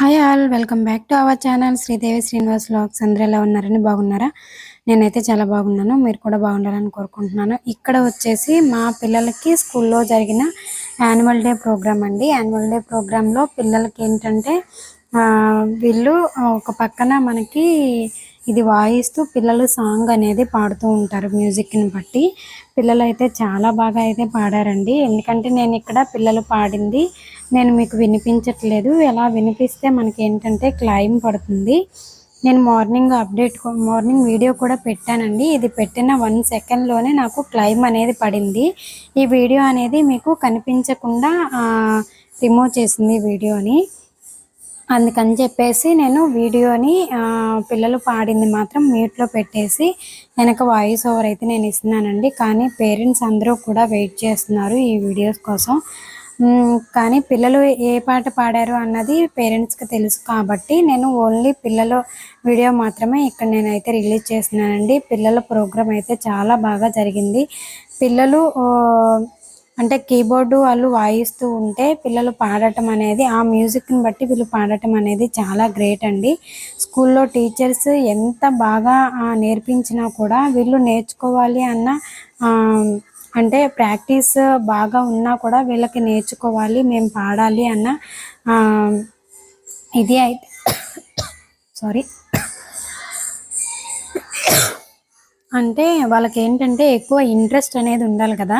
Hi all welcome back to our channel Sridevi Srinivas vlogs అందరూ ఎలా ఉన్నారని బాగున్నారా? నేనైతే చాలా బాగున్నాను. మీరు కూడా బాగుండాలని కోరుకుంటున్నాను. ఇక్కడ వచ్చేసి మా పిల్లలకి స్కూల్లో జరిగిన యాన్యువల్ డే ప్రోగ్రామ్ అండి. యాన్యువల్ డే ప్రోగ్రాంలో పిల్లలకి ఏంటంటే వీళ్ళు ఒక పక్కన మనకి ఇది వాయిస్తూ పిల్లలు సాంగ్ అనేది పాడుతూ ఉంటారు మ్యూజిక్ని బట్టి. పిల్లలు అయితే చాలా బాగా అయితే పాడారండి. ఎందుకంటే నేను ఇక్కడ పిల్లలు పాడింది నేను మీకు వినిపించట్లేదు. ఎలా వినిపిస్తే మనకి ఏంటంటే క్లైమ్ పడుతుంది. నేను మార్నింగ్ అప్డేట్ మార్నింగ్ వీడియో కూడా పెట్టానండి. ఇది పెట్టిన వన్ సెకండ్లోనే నాకు క్లైమ్ అనేది పడింది. ఈ వీడియో అనేది మీకు కనిపించకుండా రిమూవ్ చేసింది ఈ వీడియోని. అందుకని చెప్పేసి నేను వీడియోని పిల్లలు పాడింది మాత్రం మ్యూట్లో పెట్టేసి వెనక వాయిస్ ఓవర్ అయితే నేను ఇస్తున్నానండి. కానీ పేరెంట్స్ అందరూ కూడా వెయిట్ చేస్తున్నారు ఈ వీడియోస్ కోసం. కానీ పిల్లలు ఏ పాట పాడారు అన్నది పేరెంట్స్కి తెలుసు కాబట్టి నేను ఓన్లీ పిల్లల వీడియో మాత్రమే ఇక్కడ నేనైతే రిలీజ్ చేస్తున్నానండి. పిల్లల ప్రోగ్రామ్ అయితే చాలా బాగా జరిగింది. పిల్లలు అంటే కీబోర్డు వాళ్ళు వాయిస్తూ ఉంటే పిల్లలు పాడటం అనేది ఆ మ్యూజిక్ని బట్టి వీళ్ళు పాడటం అనేది చాలా గ్రేట్ అండి. స్కూల్లో టీచర్స్ ఎంత బాగా నేర్పించినా కూడా వీళ్ళు నేర్చుకోవాలి అన్న అంటే ప్రాక్టీస్ బాగా ఉన్నా కూడా వీళ్ళకి నేర్చుకోవాలి మేము పాడాలి అన్న ఇది అయితే సారీ అంటే వాళ్ళకి ఏంటంటే ఎక్కువ ఇంట్రెస్ట్ అనేది ఉండాలి కదా.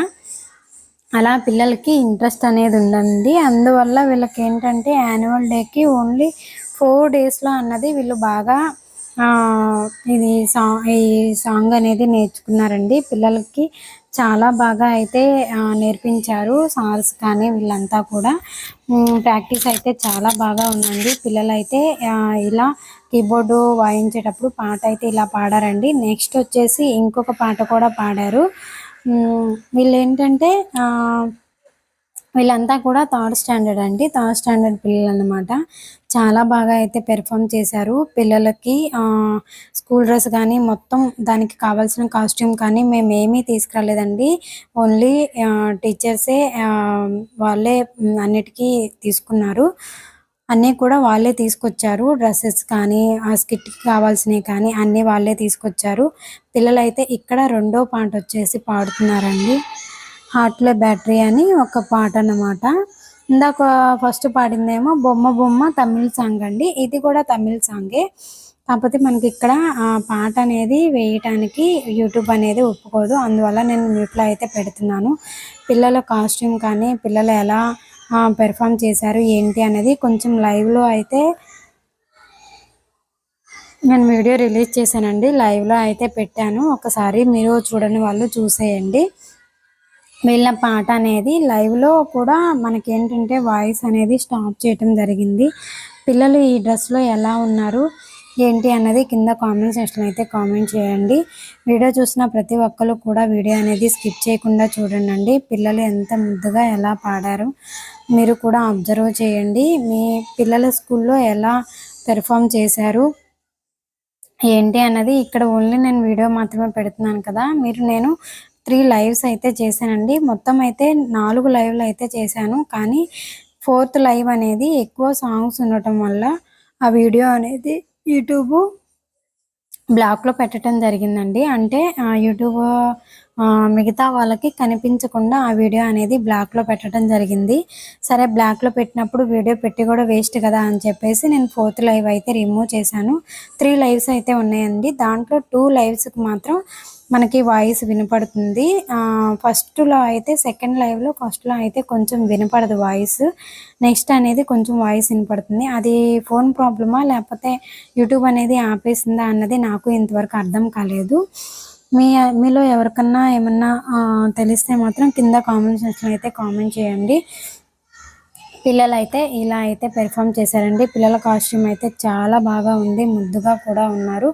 అలా పిల్లలకి ఇంట్రెస్ట్ అనేది ఉండండి. అందువల్ల వీళ్ళకి ఏంటంటే యాన్యువల్ డేకి ఓన్లీ ఫోర్ డేస్లో అన్నది వీళ్ళు బాగా ఇది సా ఈ సాంగ్ అనేది నేర్చుకున్నారండి. పిల్లలకి చాలా బాగా అయితే నేర్పించారు సార్స్ కానీ వీళ్ళంతా కూడా. ప్రాక్టీస్ అయితే చాలా బాగా ఉందండి. పిల్లలైతే ఇలా కీబోర్డు వాయించేటప్పుడు పాట అయితే ఇలా పాడారండి. నెక్స్ట్ వచ్చేసి ఇంకొక పాట కూడా పాడారు. వీళ్ళు ఏంటంటే వీళ్ళంతా కూడా థర్డ్ స్టాండర్డ్ అండి. థర్డ్ స్టాండర్డ్ పిల్లలు అనమాట చాలా బాగా అయితే పెర్ఫామ్ చేశారు. పిల్లలకి స్కూల్ డ్రెస్ కానీ మొత్తం దానికి కావాల్సిన కాస్ట్యూమ్ కానీ మేము ఏమీ తీసుకురాలేదండి. ఓన్లీ టీచర్సే వాళ్ళే అన్నిటికీ తీసుకున్నారు. అన్నీ కూడా వాళ్ళే తీసుకొచ్చారు. డ్రెస్సెస్ కానీ ఆ స్కిట్కి కావాల్సినవి కానీ అన్నీ వాళ్ళే తీసుకొచ్చారు. పిల్లలైతే ఇక్కడ రెండో పాట వచ్చేసి పాడుతున్నారండి. హార్ట్లే బ్యాటరీ అని ఒక పాట అన్నమాట. ఇందాక ఫస్ట్ పాడిందేమో బొమ్మ బొమ్మ తమిళ్ సాంగ్ అండి. ఇది కూడా తమిళ్ సాంగే. కాకపోతే మనకి ఇక్కడ ఆ పాట అనేది వేయటానికి యూట్యూబ్ అనేది ఒప్పుకోదు. అందువల్ల నేను మ్యూట్లో అయితే పెడుతున్నాను. పిల్లల కాస్ట్యూమ్ కానీ పిల్లలు ఎలా పెర్ఫామ్ చేశారు ఏంటి అనేది కొంచెం లైవ్లో అయితే నేను వీడియో రిలీజ్ చేశానండి. లైవ్లో అయితే పెట్టాను. ఒకసారి మీరు చూడని వాళ్ళు చూసేయండి. వీళ్ళ పాట అనేది లైవ్లో కూడా మనకి ఏంటంటే వాయిస్ అనేది స్టాప్ చేయటం జరిగింది. పిల్లలు ఈ డ్రెస్లో ఎలా ఉన్నారు ఏంటి అన్నది కింద కామెంట్ సెక్షన్ అయితే కామెంట్ చేయండి. వీడియో చూసిన ప్రతి ఒక్కరు కూడా వీడియో అనేది స్కిప్ చేయకుండా చూడండి పిల్లలు ఎంత ముద్దుగా ఎలా పాడారు మీరు కూడా అబ్జర్వ్ చేయండి. మీ పిల్లల స్కూల్లో ఎలా పెర్ఫామ్ చేశారు ఏంటి అన్నది ఇక్కడ ఓన్లీ నేను వీడియో మాత్రమే పెడుతున్నాను కదా. మీరు నేను త్రీ లైవ్స్ అయితే చేశానండి. మొత్తం అయితే నాలుగు లైవ్లు అయితే చేశాను. కానీ ఫోర్త్ లైవ్ అనేది ఎక్కువ సాంగ్స్ ఉండటం వల్ల ఆ వీడియో అనేది యూట్యూబ్ బ్లాక్లో పెట్టడం జరిగిందండి. అంటే ఆ, యూట్యూబ్ మిగతా వాళ్ళకి కనిపించకుండా ఆ వీడియో అనేది బ్లాక్లో పెట్టడం జరిగింది. సరే బ్లాక్లో పెట్టినప్పుడు వీడియో పెట్టి కూడా వేస్ట్ కదా అని చెప్పేసి నేను ఫోర్త్ లైవ్ అయితే రిమూవ్ చేశాను. త్రీ లైవ్స్ అయితే ఉన్నాయండి. దాంట్లో టూ లైవ్స్కి మాత్రం మనకి వాయిస్ వినపడుతుంది. ఫస్ట్లో అయితే సెకండ్ లైవ్లో ఫస్ట్లో అయితే కొంచెం వినపడదు వాయిస్. నెక్స్ట్ అనేది కొంచెం వాయిస్ వినపడుతుంది. అది ఫోన్ ప్రాబ్లమా లేకపోతే యూట్యూబ్ అనేది ఆపేసిందా అన్నది నాకు ఇంతవరకు అర్థం కాలేదు. మీ మీలో ఎవరికన్నా ఏమన్నా తెలిస్తే మాత్రం కింద కామెంట్ సెక్షన్ అయితే కామెంట్ చేయండి. పిల్లలు అయితే ఇలా అయితే పెర్ఫామ్ చేశారండి. పిల్లల కాస్ట్యూమ్ అయితే చాలా బాగా ఉంది. ముద్దుగా కూడా ఉన్నారు.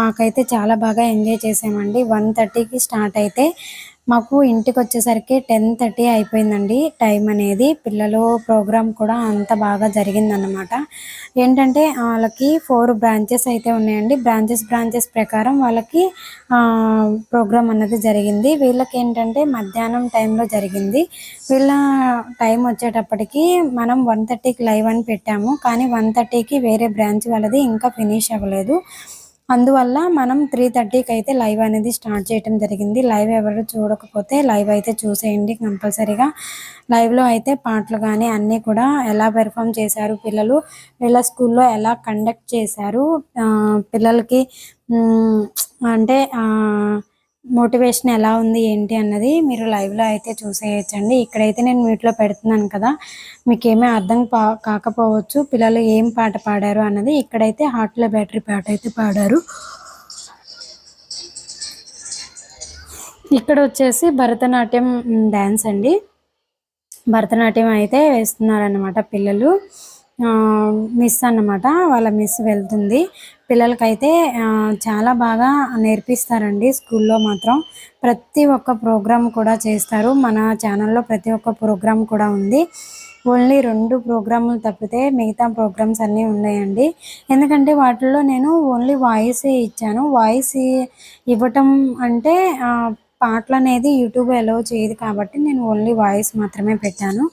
మాకైతే చాలా బాగా ఎంజాయ్ చేసామండి. వన్ థర్టీకి స్టార్ట్ అయితే మాకు ఇంటికి వచ్చేసరికి టెన్ థర్టీ అయిపోయిందండి టైం అనేది. పిల్లలు ప్రోగ్రామ్ కూడా అంత బాగా జరిగిందన్నమాట. ఏంటంటే వాళ్ళకి ఫోర్ బ్రాంచెస్ అయితే ఉన్నాయండి. బ్రాంచెస్ బ్రాంచెస్ ప్రకారం వాళ్ళకి ప్రోగ్రామ్ అన్నది జరిగింది. వీళ్ళకి ఏంటంటే మధ్యాహ్నం టైంలో జరిగింది. వీళ్ళ టైం వచ్చేటప్పటికి మనం వన్ థర్టీకి లైవ్ అని పెట్టాము. కానీ వన్ థర్టీకి వేరే బ్రాంచ్ వాళ్ళది ఇంకా ఫినిష్ అవ్వలేదు. అందువల్ల మనం త్రీ థర్టీకి అయితే లైవ్ అనేది స్టార్ట్ చేయడం జరిగింది. లైవ్ ఎవరు చూడకపోతే లైవ్ అయితే చూసేయండి కంపల్సరీగా. లైవ్లో అయితే పాటలు కానీ అన్నీ కూడా ఎలా పెర్ఫామ్ చేశారు పిల్లలు వీళ్ళ స్కూల్లో ఎలా కండక్ట్ చేశారు పిల్లలకి అంటే మోటివేషన్ ఎలా ఉంది ఏంటి అన్నది మీరు లైవ్లో అయితే చూసేయచ్చండి. ఇక్కడైతే నేను వీటిలో పెడుతున్నాను కదా మీకు ఏమీ అర్థం కాకపోవచ్చు పిల్లలు ఏం పాట పాడారు అన్నది ఇక్కడైతే హార్ట్లో బ్యాటరీ పాట అయితే పాడారు. ఇక్కడ వచ్చేసి భరతనాట్యం డ్యాన్స్ అండి. భరతనాట్యం అయితే వేస్తున్నారన్నమాట పిల్లలు. మిస్ అన్నమాట. వాళ్ళ మిస్ వెళ్తుంది. పిల్లలకైతే చాలా బాగా నేర్పిస్తారండి స్కూల్లో మాత్రం. ప్రతి ఒక్క ప్రోగ్రామ్ కూడా చేస్తారు. మన ఛానల్లో ప్రతి ఒక్క ప్రోగ్రామ్ కూడా ఉంది. ఓన్లీ రెండు ప్రోగ్రాములు తప్పితే మిగతా ప్రోగ్రామ్స్ అన్నీ ఉన్నాయండి. ఎందుకంటే వాటిల్లో నేను ఓన్లీ వాయిస్ ఇచ్చాను. వాయిస్ ఇవ్వటం అంటే పాటలు అనేది యూట్యూబ్ అలో చేయదు కాబట్టి నేను ఓన్లీ వాయిస్ మాత్రమే పెట్టాను.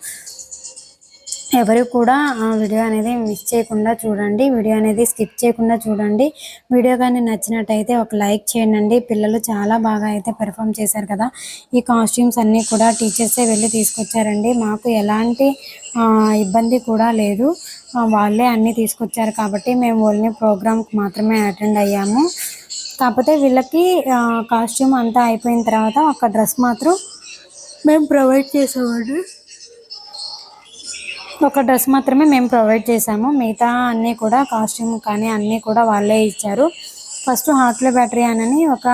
ఎవరు కూడా ఆ వీడియో అనేది మిస్ చేయకుండా చూడండి. వీడియో అనేది స్కిప్ చేయకుండా చూడండి. వీడియో కానీ నచ్చినట్టయితే ఒక లైక్ చేయండి. పిల్లలు చాలా బాగా అయితే పెర్ఫామ్ చేశారు కదా. ఈ కాస్ట్యూమ్స్ అన్నీ కూడా టీచర్సే వెళ్ళి తీసుకొచ్చారండి. మాకు ఎలాంటి ఇబ్బంది కూడా లేదు. వాళ్ళే అన్నీ తీసుకొచ్చారు కాబట్టి మేము ఓన్లీ ప్రోగ్రామ్కి మాత్రమే అటెండ్ అయ్యాము. కాకపోతే వీళ్ళకి కాస్ట్యూమ్ అంతా అయిపోయిన తర్వాత ఒక డ్రెస్ మాత్రం మేము ప్రొవైడ్ చేసామండి ఒక డ్రెస్ మాత్రమే మేము ప్రొవైడ్ చేసాము మిగతా అన్నీ కూడా కాస్ట్యూమ్ కానీ అన్నీ కూడా వాళ్ళే ఇచ్చారు. ఫస్ట్ హాట్లో బ్యాటరీ అని ఒక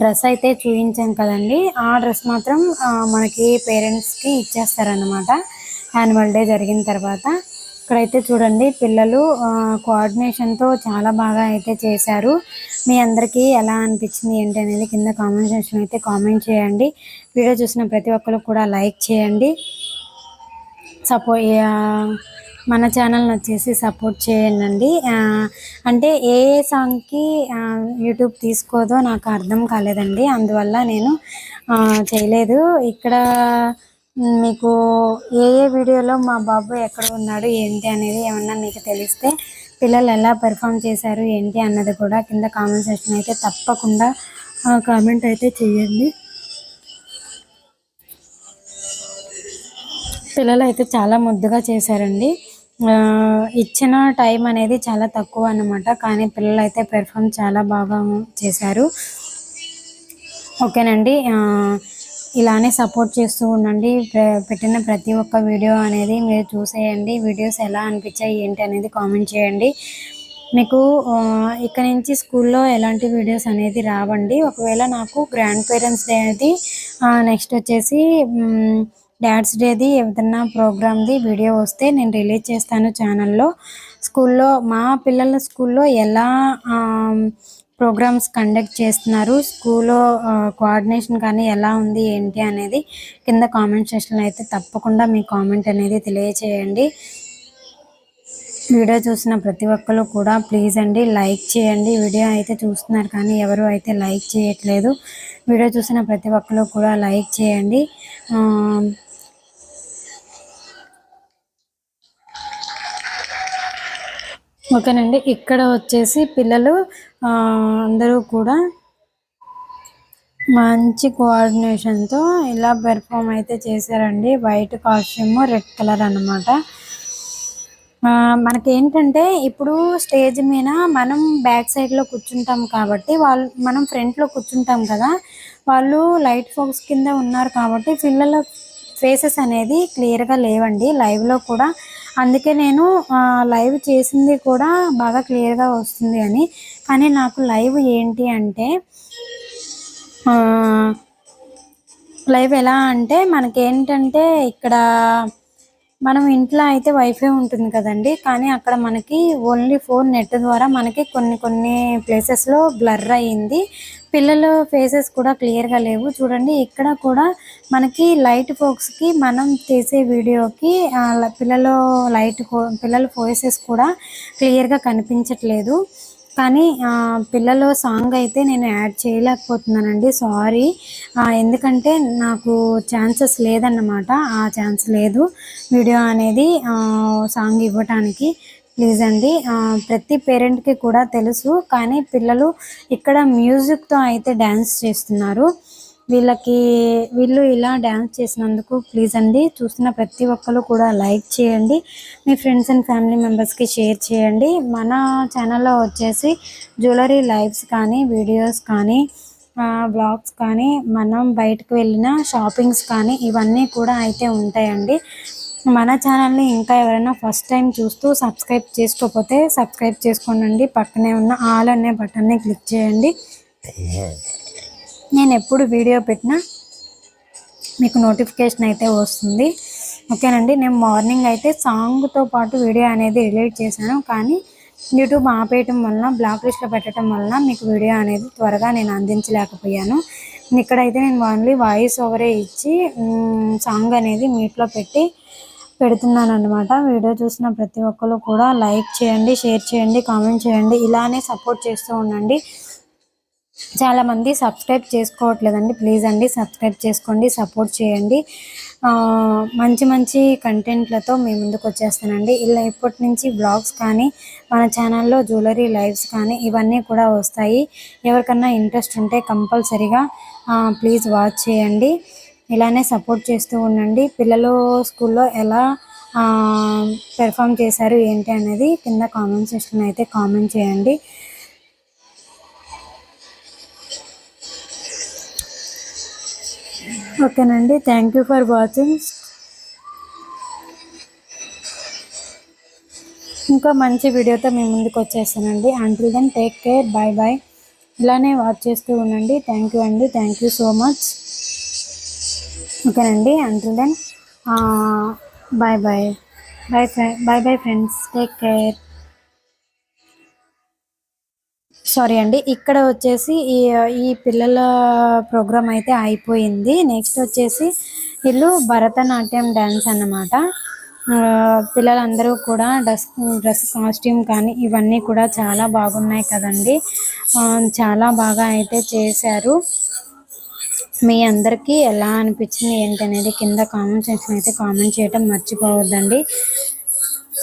డ్రెస్ అయితే చూపించాం కదండి. ఆ డ్రెస్ మాత్రం మనకి పేరెంట్స్కి ఇచ్చేస్తారనమాట యాన్యువల్ డే జరిగిన తర్వాత. ఇక్కడైతే చూడండి పిల్లలు కోఆర్డినేషన్తో చాలా బాగా అయితే చేశారు. మీ అందరికీ ఎలా అనిపించింది ఏంటి అనేది కింద కామెంట్ సెక్షన్ అయితే కామెంట్ చేయండి. వీడియో చూసిన ప్రతి ఒక్కరు కూడా లైక్ చేయండి. సపో మన ఛానల్ని వచ్చేసి సపోర్ట్ చేయండి అంటే ఏ ఏ సాంగ్కి యూట్యూబ్ తీసుకోదో నాకు అర్థం కాలేదండి. అందువల్ల నేను చేయలేదు. ఇక్కడ మీకు ఏ ఏ వీడియోలో మా బాబు ఎక్కడ ఉన్నాడు ఏంటి అనేది ఏమన్నా మీకు తెలిస్తే పిల్లలు ఎలా పెర్ఫామ్ చేశారు ఏంటి అన్నది కూడా కింద కామెంట్ సెక్షన్ అయితే తప్పకుండా కామెంట్ అయితే చేయండి. పిల్లలు అయితే చాలా ముద్దుగా చేశారండి. ఇచ్చిన టైం అనేది చాలా తక్కువ అనమాట కానీ పిల్లలు అయితే పెర్ఫామ్ చాలా బాగా చేశారు. ఓకేనండి. ఇలానే సపోర్ట్ చేస్తూ ఉండండి. పెట్టిన ప్రతి ఒక్క వీడియో అనేది మీరు చూసేయండి. వీడియోస్ ఎలా అనిపించాయి ఏంటి అనేది కామెంట్ చేయండి. మీకు ఇక్కడ నుంచి స్కూల్లో ఎలాంటి వీడియోస్ అనేది రావండి. ఒకవేళ నాకు గ్రాండ్ పేరెంట్స్ డే అనేది నెక్స్ట్ వచ్చేసి డాడ్స్ డేది ఏదన్నా ప్రోగ్రామ్ది వీడియో వస్తే నేను రిలీజ్ చేస్తాను ఛానల్లో. స్కూల్లో మా పిల్లల స్కూల్లో ఎలా ప్రోగ్రామ్స్ కండక్ట్ చేస్తున్నారు స్కూల్లో కోఆర్డినేషన్ కానీ ఎలా ఉంది ఏంటి అనేది కింద కామెంట్ సెక్షన్లో అయితే తప్పకుండా మీ కామెంట్ అనేది తెలియచేయండి. వీడియో చూసిన ప్రతి ఒక్కరు కూడా ప్లీజ్ అండి లైక్ చేయండి. వీడియో అయితే చూస్తున్నారు కానీ ఎవరు అయితే లైక్ చేయట్లేదు వీడియో చూసిన ప్రతి ఒక్కరు కూడా లైక్ చేయండి. ఓకేనండి. ఇక్కడ వచ్చేసి పిల్లలు అందరూ కూడా మంచి కోఆర్డినేషన్తో ఇలా పెర్ఫామ్ అయితే చేశారండి. వైట్ కాస్ట్యూమ్ రెడ్ కలర్ అనమాట మనకి ఏంటంటే ఇప్పుడు స్టేజ్ మీద మనం బ్యాక్ సైడ్లో కూర్చుంటాం కాబట్టి వాళ్ళు మనం ఫ్రంట్లో కూర్చుంటాం కదా వాళ్ళు లైట్ ఫోక్స్ కింద ఉన్నారు కాబట్టి పిల్లల ఫేసెస్ అనేది క్లియర్గా లేవండి. లైవ్లో కూడా అందుకే నేను లైవ్ చేసింది కూడా బాగా క్లియర్గా వస్తుంది అని. కానీ నాకు లైవ్ ఏంటి అంటే లైవ్ ఎలా అంటే మనకేంటంటే ఇక్కడ మనం ఇంట్లో అయితే వైఫై ఉంటుంది కదండి కానీ అక్కడ మనకి ఓన్లీ ఫోన్ నెట్ ద్వారా మనకి కొన్ని కొన్ని ప్లేసెస్లో బ్లర్ అయ్యింది. పిల్లల ఫేసెస్ కూడా క్లియర్గా లేవు. చూడండి ఇక్కడ కూడా మనకి లైట్ ఫోక్స్కి మనం తీసే వీడియోకి పిల్లలు పిల్లల లైట్ పిల్లల ఫోసెస్ కూడా క్లియర్గా కనిపించట్లేదు. కానీ పిల్లలు సాంగ్ అయితే నేను యాడ్ చేయలేకపోతున్నానండి. సారీ. ఎందుకంటే నాకు ఛాన్సెస్ లేదన్నమాట. ఆ ఛాన్స్ లేదు. వీడియో అనేది సాంగ్ ఇవ్వటానికి. ప్లీజ్ అండి. ప్రతి పేరెంట్కి కూడా తెలుసు. కానీ పిల్లలు ఇక్కడ మ్యూజిక్తో అయితే డ్యాన్స్ చేస్తున్నారు. వీళ్ళకి వీళ్ళు ఇలా డ్యాన్స్ చేసినందుకు ప్లీజ్ అండి. చూస్తున్న ప్రతి ఒక్కరు కూడా లైక్ చేయండి. మీ ఫ్రెండ్స్ అండ్ ఫ్యామిలీ మెంబర్స్కి షేర్ చేయండి. మన ఛానల్లో వచ్చేసి జ్యువెలరీ లైవ్స్ కానీ వీడియోస్ కానీ బ్లాగ్స్ కానీ మనం బయటకు వెళ్ళిన షాపింగ్స్ కానీ ఇవన్నీ కూడా అయితే ఉంటాయండి. మన ఛానల్ని ఇంకా ఎవరైనా ఫస్ట్ టైం చూస్తూ సబ్స్క్రైబ్ చేసుకోకపోతే సబ్స్క్రైబ్ చేసుకోండి పక్కనే ఉన్న ఆల్ అనే బటన్ని క్లిక్ చేయండి. నేను ఎప్పుడు వీడియో పెట్టినా మీకు నోటిఫికేషన్ అయితే వస్తుంది. ఓకేనండి నేను మార్నింగ్ అయితే సాంగ్తో పాటు వీడియో అనేది రిలేట్ చేశాను. కానీ యూట్యూబ్ ఆపేయటం వలన బ్లాక్ లిస్ట్లో పెట్టడం వలన మీకు వీడియో అనేది త్వరగా నేను అందించలేకపోయాను. ఇక్కడైతే నేను ఓన్లీ వాయిస్ ఓవరే ఇచ్చి సాంగ్ అనేది మీట్లో పెట్టి పెడుతున్నాను అనమాట వీడియో చూసిన ప్రతి ఒక్కరు కూడా లైక్ చేయండి షేర్ చేయండి కామెంట్ చేయండి. ఇలానే సపోర్ట్ చేస్తూ ఉండండి. చాలా మంది సబ్స్క్రైబ్ చేసుకోవట్లేదండి. ప్లీజ్ అండి సబ్స్క్రైబ్ చేసుకోండి సపోర్ట్ చేయండి. మంచి మంచి కంటెంట్లతో మీ ముందుకు వచ్చేస్తానండి. ఇలా ఇప్పటి నుంచి బ్లాగ్స్ కానీ మన ఛానల్లో జ్యువెలరీ లైవ్స్ కానీ ఇవన్నీ కూడా వస్తాయి. ఎవరికన్నా ఇంట్రెస్ట్ ఉంటే కంపల్సరీగా ప్లీజ్ వాచ్ చేయండి. ఇలానే సపోర్ట్ చేస్తూ ఉండండి. పిల్లలు స్కూల్లో ఎలా పెర్ఫామ్ చేశారు ఏంటి అనేది కింద కామెంట్ సెక్షన్ అయితే కామెంట్ చేయండి. ఓకేనండి. థ్యాంక్ యూ ఫర్ వాచింగ్ ఇంకా మంచి వీడియోతో మీ ముందుకు వచ్చేస్తానండి. Until then take care bye bye ఇలానే వాచ్ చేస్తూ ఉండండి. థ్యాంక్ యూ అండి. థ్యాంక్ యూ సో మచ్ ఓకేనండి. Until then bye bye bye friend bye bye friends take care sorry అండి. ఇక్కడ వచ్చేసి ఈ ఈ పిల్లల ప్రోగ్రామ్ అయితే అయిపోయింది. నెక్స్ట్ వచ్చేసి వీళ్ళు భరతనాట్యం డ్యాన్స్ అన్నమాట. పిల్లలందరూ కూడా డ్రెస్ డ్రెస్ కాస్ట్యూమ్ కానీ ఇవన్నీ కూడా చాలా బాగున్నాయి కదండి. చాలా బాగా అయితే చేశారు. మీ అందరికీ ఎలా అనిపించింది ఏంటనేది కింద కామెంట్ సెక్షన్ అయితే కామెంట్ చేయడం మర్చిపోవద్దండి.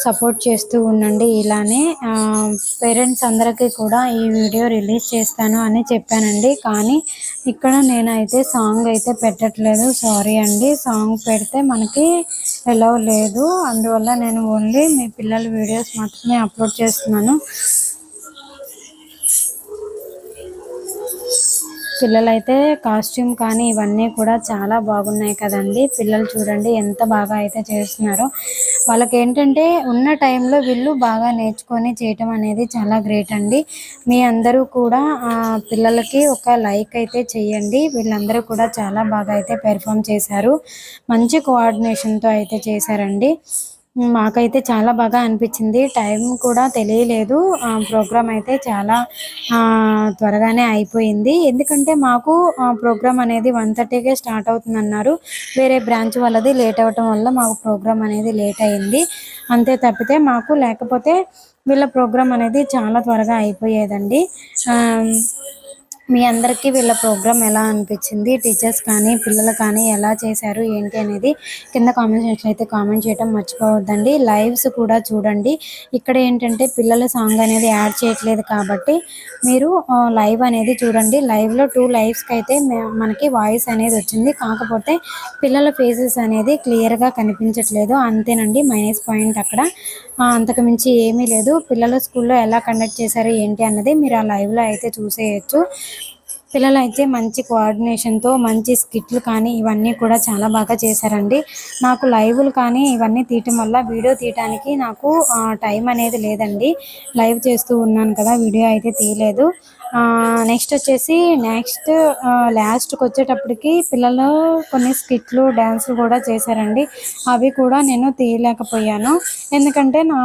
సపోర్ట్ చేస్తూ ఉండండి ఇలానే పేరెంట్స్ అందరికీ కూడా ఈ వీడియో రిలీజ్ చేస్తాను అని చెప్పానండి. కానీ ఇక్కడ నేనైతే సాంగ్ అయితే పెట్టట్లేదు సారీ అండి. సాంగ్ పెడితే మనకి ఎలవ్ లేదు. అందువల్ల నేను ఓన్లీ మీ పిల్లల వీడియోస్ మాత్రమే అప్లోడ్ చేస్తున్నాను. పిల్లలైతే కాస్ట్యూమ్ కానీ ఇవన్నీ కూడా చాలా బాగున్నాయి కదండి. పిల్లలు చూడండి ఎంత బాగా అయితే చేస్తున్నారో. వాళ్ళకి ఏంటంటే ఉన్న టైంలో వీళ్ళు బాగా నేర్చుకొని చేయటం అనేది చాలా గ్రేట్ అండి. మీ అందరూ కూడా ఆ, పిల్లలకి ఒక లైక్ అయితే చేయండి. వీళ్ళందరూ కూడా చాలా బాగా అయితే పెర్ఫామ్ చేశారు. మంచి కోఆర్డినేషన్తో అయితే చేశారండి. మాకైతే చాలా బాగా అనిపించింది. టైం కూడా తెలియలేదు. ఆ ప్రోగ్రామ్ అయితే చాలా త్వరగానే అయిపోయింది. ఎందుకంటే మాకు ఆ ప్రోగ్రామ్ అనేది వన్ థర్టీకే స్టార్ట్ అవుతుందన్నారు. వేరే బ్రాంచ్ వాళ్ళది లేట్ అవ్వటం వల్ల మాకు ప్రోగ్రామ్ అనేది లేట్ అయింది. అంతే తప్పితే మాకు లేకపోతే వీళ్ళ ప్రోగ్రామ్ అనేది చాలా త్వరగా అయిపోయేదండి. మీ అందరికీ వీళ్ళ ప్రోగ్రామ్ ఎలా అనిపించింది? టీచర్స్ కానీ పిల్లలు కానీ ఎలా చేశారు? ఏంటి అనేది కింద కామెంట్ సెక్షన్ అయితే కామెంట్ చేయడం మర్చిపోవద్దండి. లైవ్స్ కూడా చూడండి. ఇక్కడ ఏంటంటే పిల్లల సాంగ్ అనేది యాడ్ చేయట్లేదు కాబట్టి మీరు లైవ్ అనేది చూడండి. లైవ్లో టూ లైవ్స్కి అయితే మనకి వాయిస్ అనేది వచ్చింది. కాకపోతే పిల్లల ఫేసెస్ అనేది క్లియర్గా కనిపించట్లేదు. అంతేనండి మైనస్ పాయింట్ అక్కడ. అంతకుమించి ఏమీ లేదు. పిల్లల స్కూల్లో ఎలా కండక్ట్ చేశారు ఏంటి అన్నది మీరు ఆ లైవ్లో అయితే చూసేయచ్చు. పిల్లలు అయితే మంచి కోఆర్డినేషన్తో మంచి స్కిట్లు కానీ ఇవన్నీ కూడా చాలా బాగా చేశారండి. నాకు లైవ్లు కానీ ఇవన్నీ తీయటం వల్ల వీడియో తీయటానికి నాకు టైం అనేది లేదండి. లైవ్ చేస్తూ ఉన్నాను కదా వీడియో అయితే తీయలేదు. నెక్స్ట్ వచ్చేసి నెక్స్ట్ లాస్ట్కి వచ్చేటప్పటికి పిల్లలు కొన్ని స్కిట్లు డ్యాన్సులు కూడా చేశారండి. అవి కూడా నేను తీయలేకపోయాను. ఎందుకంటే నా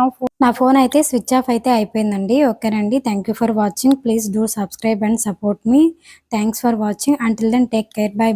నా ఫోన్ అయితే స్విచ్ ఆఫ్ అయితే అయిపోయిందండి. ఓకేనండి. Thank you for watching please do subscribe and support me Thanks for watching. Until then, take care. Bye.